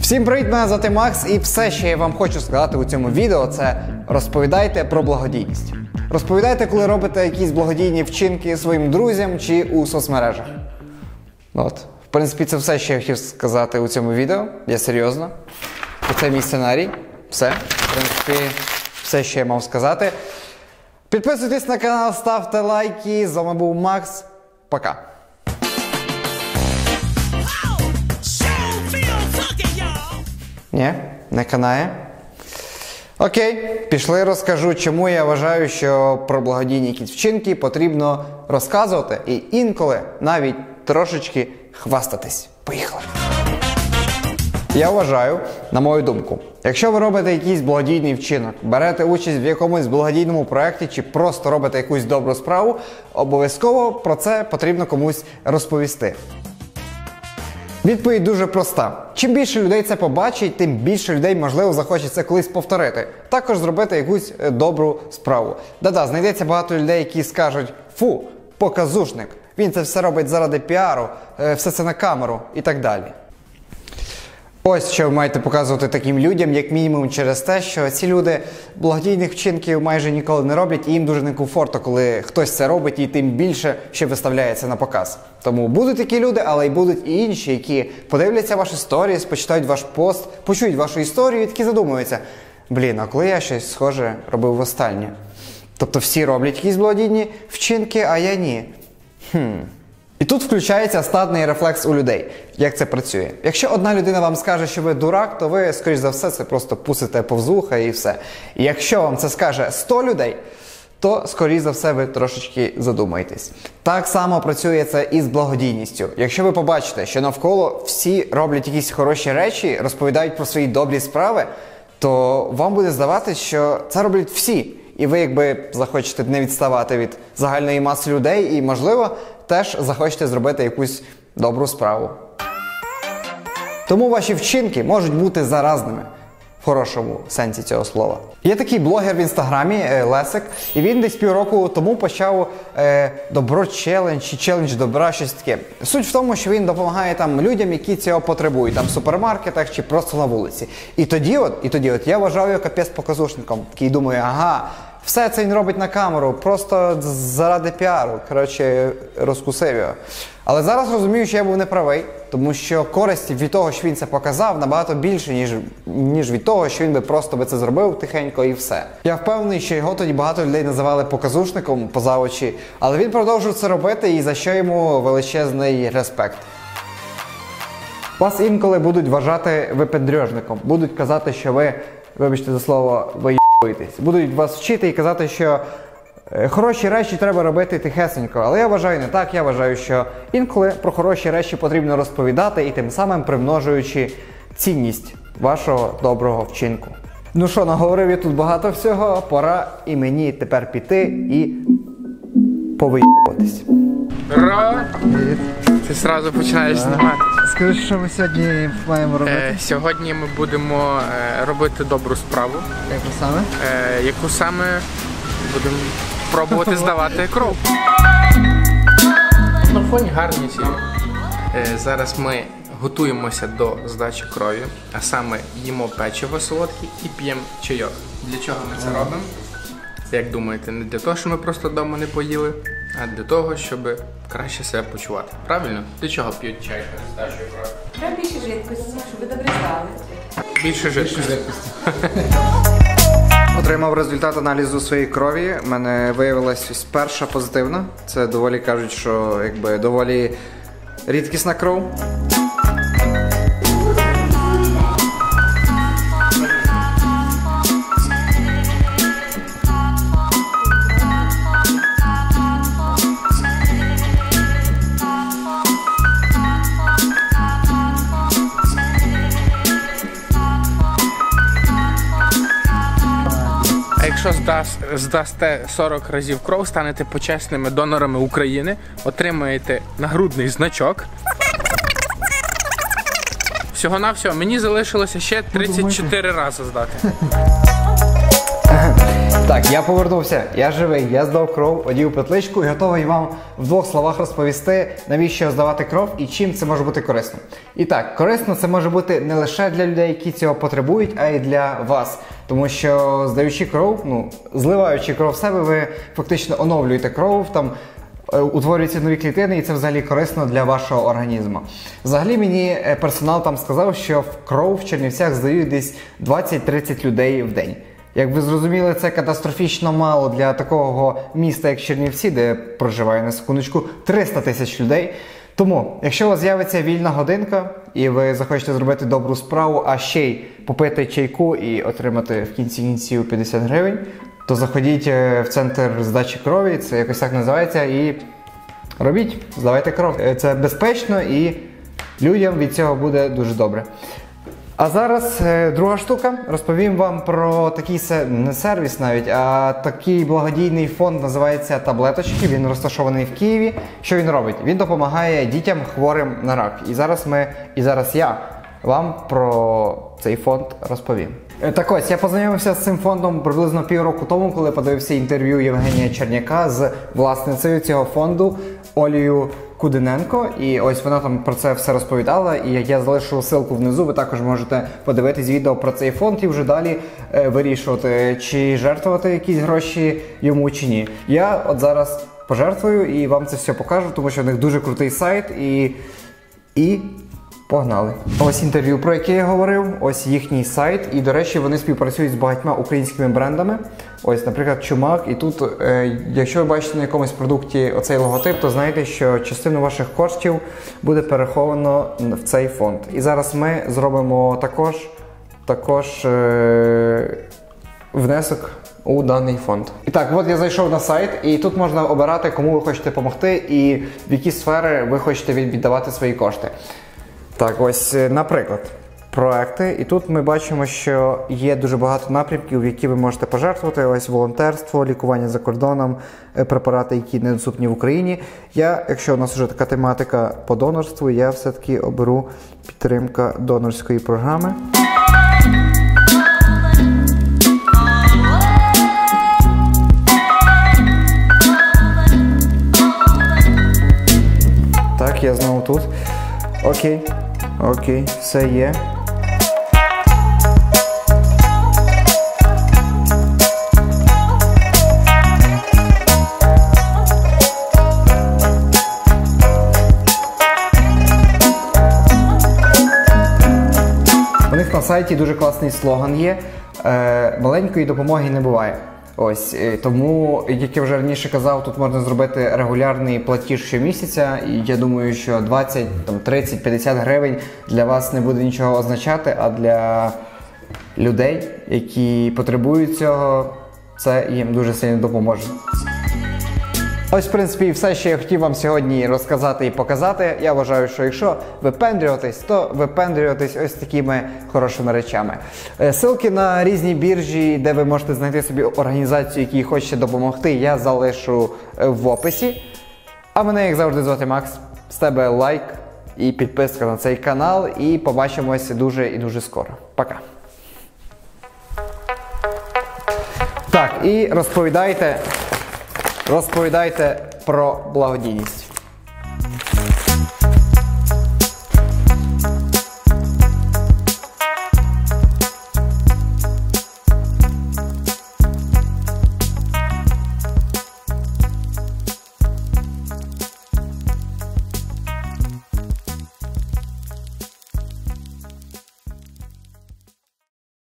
Всім привіт, мене звати Макс, і все, що я вам хочу сказати у цьому відео, це розповідайте про благодійність. Розповідайте, коли робите якісь благодійні вчинки своїм друзям чи у соцмережах. От. В принципі, це все, що я хотів сказати у цьому відео. Я серйозно. Це мій сценарій. Все. В принципі, все, що я мав сказати. Підписуйтесь на канал, ставте лайки. З вами був Макс. Пока. Ні, не канає. Окей, пішли, розкажу, чому я вважаю, що про благодійні якісь вчинки потрібно розказувати і інколи навіть трошечки хвастатись. Поїхали. Я вважаю, на мою думку, якщо ви робите якийсь благодійний вчинок, берете участь в якомусь благодійному проєкті чи просто робите якусь добру справу, обов'язково про це потрібно комусь розповісти. Відповідь дуже проста. Чим більше людей це побачить, тим більше людей, можливо, захоче це колись повторити. Також зробити якусь е, добру справу. Да-да, знайдеться багато людей, які скажуть: фу, показушник, він це все робить заради піару, е, все це на камеру і так далі. Ось що ви маєте показувати таким людям, як мінімум, через те, що ці люди благодійних вчинків майже ніколи не роблять, і їм дуже некомфортно, коли хтось це робить, і тим більше ще виставляється на показ. Тому будуть такі люди, але й будуть і інші, які подивляться ваші сторіс, почитають ваш пост, почують вашу історію і такі задумуються: блін, а коли я щось схоже робив востаннє? Тобто всі роблять якісь благодійні вчинки, а я ні. Хм. Тут включається стадний рефлекс у людей. Як це працює? Якщо одна людина вам скаже, що ви дурак, то ви, скоріш за все, це просто пустите повз вуха і все. І якщо вам це скаже 100 людей, то, скоріш за все, ви трошечки задумаєтесь. Так само працює це і з благодійністю. Якщо ви побачите, що навколо всі роблять якісь хороші речі, розповідають про свої добрі справи, то вам буде здаватися, що це роблять всі. І ви, якби захочете не відставати від загальної маси людей, і, можливо, теж захочете зробити якусь добру справу. Тому ваші вчинки можуть бути заразними в хорошому сенсі цього слова. Є такий блогер в інстаграмі е, Лесик, і він десь півроку тому почав е, добро челендж чи челендж добра, щось таке. Суть в тому, що він допомагає там людям, які цього потребують, там в супермаркетах чи просто на вулиці. І тоді, от, і тоді, от я вважав його капець показушником. Такий думаю, ага. Все це він робить на камеру, просто заради піару. Коротше, розкусив його. Але зараз розумію, що я був неправий, тому що користь від того, що він це показав, набагато більше, ніж ніж від того, що він би просто би це зробив тихенько і все. Я впевнений, що його тоді багато людей називали показушником поза очі, але він продовжив це робити і за що йому величезний респект. Вас інколи будуть вважати випендрьожником, будуть казати, що ви, вибачте за слово, ви Будуть вас вчити і казати, що е, хороші речі треба робити тихесенько. Але я вважаю не так. Я вважаю, що інколи про хороші речі потрібно розповідати і тим самим примножуючи цінність вашого доброго вчинку. Ну що, наговорив я тут багато всього, пора і мені тепер піти і повиїбатись. Ра! Ти одразу починаєш знімати. Скажи, що ми сьогодні маємо Е, сьогодні ми будемо е, робити добру справу, Як саме? е, яку саме будемо пробувати здавати кров. На фоні гарні ці. Е, зараз ми готуємося до здачі крові, а саме їмо печиво солодке і п'ємо чайок. Для чого ми це робимо? Як думаєте, не для того, щоб ми просто вдома не поїли, для того, щоб краще себе почувати. Правильно? Для чого п'ють чай здачею крові? Треба більше жидкості, щоб ви добре стали. Більше жидкості. Отримав результат аналізу своєї крові. У мене виявилась ось перша позитивна. Це доволі кажуть, що якби доволі рідкісна кров. Якщо здас, здасте 40 разів кров, станете почесними донорами України, отримаєте нагрудний значок. Всього на всього, мені залишилося ще 34 рази здати. Так, я повернувся, я живий, я здав кров, одів петличку і готовий вам в двох словах розповісти, навіщо здавати кров і чим це може бути корисно. І так, корисно це може бути не лише для людей, які цього потребують, а й для вас. Тому що здаючи кров, ну зливаючи кров в себе, ви фактично оновлюєте кров там. е, Утворюються нові клітини, і це взагалі корисно для вашого організму. Взагалі мені е, персонал там сказав, що в кров в Чернівцях здають десь 20-30 людей в день. Як ви зрозуміли, це катастрофічно мало для такого міста, як Чернівці, де проживає на секундочку 300 тисяч людей. Тому, якщо у вас з'явиться вільна годинка, і ви захочете зробити добру справу, а ще й попити чайку і отримати в кінці кінців 50 гривень, то заходіть е, в центр здачі крові, це якось так називається, і робіть, здавайте кров. Е, Це безпечно і людям від цього буде дуже добре. А зараз е, друга штука. Розповім вам про такий не сервіс навіть, а такий благодійний фонд називається Таблеточки. Він розташований в Києві. Що він робить? Він допомагає дітям хворим на рак. І зараз ми, і зараз я вам про цей фонд розповім. Е, Так ось я познайомився з цим фондом приблизно півроку тому, коли подивився інтерв'ю Євгенія Черняка з власницею цього фонду Олією Кудиненко. І ось вона там про це все розповідала. І я залишу ссылку внизу. Ви також можете подивитись відео про цей фонд і вже далі е, вирішувати, чи жертвувати якісь гроші йому чи ні. Я от зараз пожертвую і вам це все покажу, тому що в них дуже крутий сайт і. І погнали. Ось інтерв'ю, про яке я говорив. Ось їхній сайт. І, до речі, вони співпрацюють з багатьма українськими брендами. Ось, наприклад, Чумак. І тут, е, якщо ви бачите на якомусь продукті оцей логотип, то знаєте, що частину ваших коштів буде переховано в цей фонд. І зараз ми зробимо також, також е, внесок у даний фонд. І так, от я зайшов на сайт, і тут можна обирати, кому ви хочете допомогти і в які сфери ви хочете віддавати свої кошти. Так, ось, е, наприклад, проекти. І тут ми бачимо, що є дуже багато напрямків, які ви можете пожертвувати. Ось волонтерство, лікування за кордоном, е, препарати, які недоступні в Україні. Я, якщо у нас вже така тематика по донорству, я все-таки оберу підтримка донорської програми. Так, я знову тут. Окей, окей, все є. У них на сайті дуже класний слоган є. Е, маленької допомоги не буває. Ось е, тому, як я вже раніше казав, тут можна зробити регулярний платіж щомісяця. І я думаю, що 20, там, 30, 50 гривень для вас не буде нічого означати, а для людей, які потребують цього, це їм дуже сильно допоможе. Ось, в принципі, все, що я хотів вам сьогодні розказати і показати. Я вважаю, що якщо випендрюватись, то випендрюватись ось такими хорошими речами. Е, Силки на різні біржі, де ви можете знайти собі організацію, якій хочете допомогти, я залишу е, в описі. А мене, як завжди, звати Макс. З тебе лайк і підписка на цей канал. І побачимося дуже і дуже скоро. Пока. Так, і розповідайте, розповідайте про благодійність.